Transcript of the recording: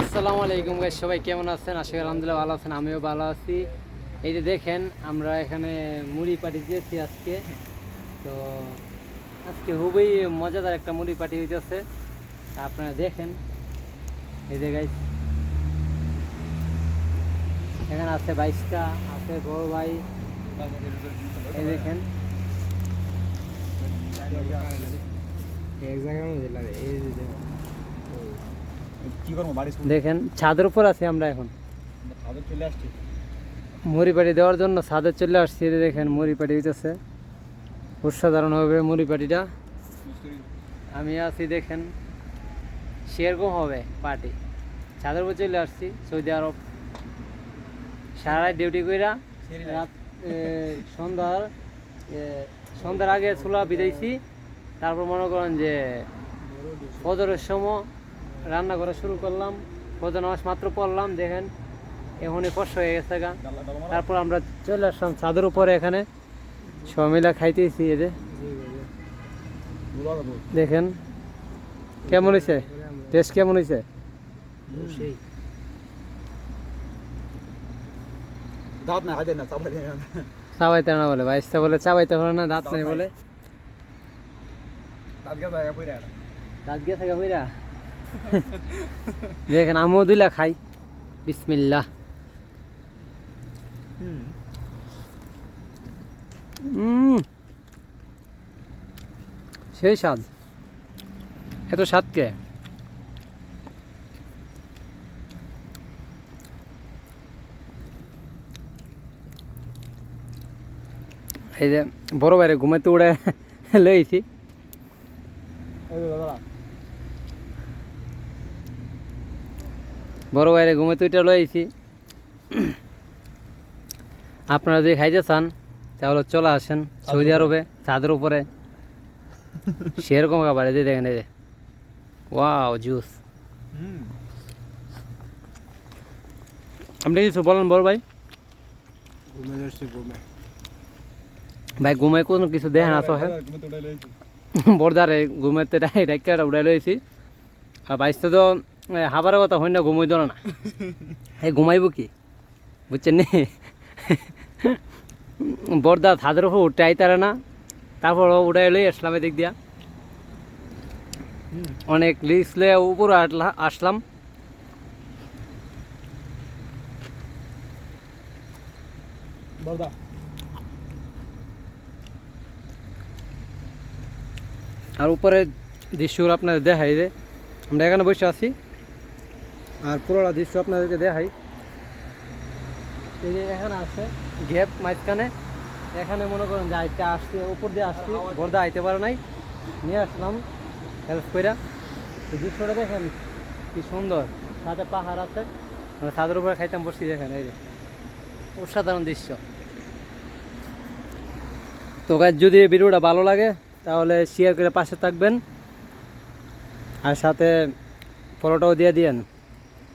আসসালামু আলাইকুম গাইস সবাই কেমন আছেন? আশা করি আলহামদুলিল্লাহ ভালো আছেন, আমিও ভালো আছি। এই যে দেখেন, আমরা এখানে মুড়ি পাটি দিয়েছি আজকে। তো আজকে খুবই মজাদার একটা মুড়ি পাটি হইতেছে। আপনারা দেখেন। এই যে গাইস এখানে আছে বাইশটা, আছে বড় ভাই। এই দেখেন। কি করব বাড়ি দেখেন ছাদের উপর আছি আমরা এখন। চলে আসছি। মুড়ি পাটি দেওয়ার জন্য ছাদে চলে আসছি দেখেন মুড়ি পাটি হইতেছে। অসাধারণ হবে মুড়ি পাটিটা আমি আছি দেখেন সেরকম হবে পার্টি। ছাদের উপর চলে আসছি সৌদি আরব। সারা ডিউটি কইরা রাত সন্ধ্যার সন্ধ্যার আগে চুলা বিদাইছি তারপর মনে করেন যে ফজরের সময় রান্না করা শুরু করলাম ফজর নামাজ মাত্র পড়লাম দেখেন এখনই কষ্ট হয়ে গেছে গা। তারপর আমরা চলে আসলাম ছাদের উপরে এখানে। সবাই মিলে খাইতেছি এই যে। দেখেন কেমন হয়েছে টেস্ট কেমন হয়েছে চাবাইতে না বলে বাইশটা বলে চাবাইতে পারে না দাঁত নেই বলে। দাঁত গেছে আগে পইরা? দেখেন, আমিও দুইলা খাই। বিসমিল্লা সেই স্বাদ। এত স্বাদ কে? এই যে বড় বাইরে ঘুমাইতে উড়ে লইছি। বড় বাইরে ঘুমাইতে উঠে লইছি আপনারা যদি খাইতে চান তাহলে চলে আসেন সৌদি আরবে চাঁদের উপরে। সেরকম খাবার এই দেখেন এই ওয়াও জুস। আপনি কিছু বলেন বড় ভাই? ঘুমে ঘুমে। ভাই ঘুমাই কোনো কিছু দেখেন তো হ্যাঁ ঘুমে তো উড়াই লইছি। বর্দারে ঘুমাইতে উড়াই লইছি। আর বাইশটা তো হাবারের কথা হই না ঘুমাই দিল না। এই ঘুমাইব কি? বুঝছেন নি? বর্দা ছাদের উপর উঠতে আইতারে না তারপর উড়াই লই আসলাম এদিক দিয়া। অনেক লিস্ট লয়ে উপরে আসলাম। বর্দা। আর উপরে দৃশ্যগুলো আপনাদের দেখাই যে আমরা এখানে বসে আছি। আর পুরোটা দৃশ্য আপনাদেরকে দেখাই। এই যে এখানে আছে গ্যাপ মাঝখানে। এখানে মনে করেন যে আইতে আসছি, উপর দিয়ে আসছি বর্দা আইতে পারে নাই। নিয়ে আসলাম হেল্প কইরা। এই দৃশ্যটা দেখেন কি সুন্দর। সাথে পাহাড় আছে। ছাদের উপরে খাইতাম, বসছি দেখেন, এই যে। অসাধারণ দৃশ্য। তো গাছ যদি ভিডিওটা ভালো লাগে, তাহলে শেয়ার করে পাশে থাকবেন। আর সাথে ফলোটাও দিয়ে দিয়েন।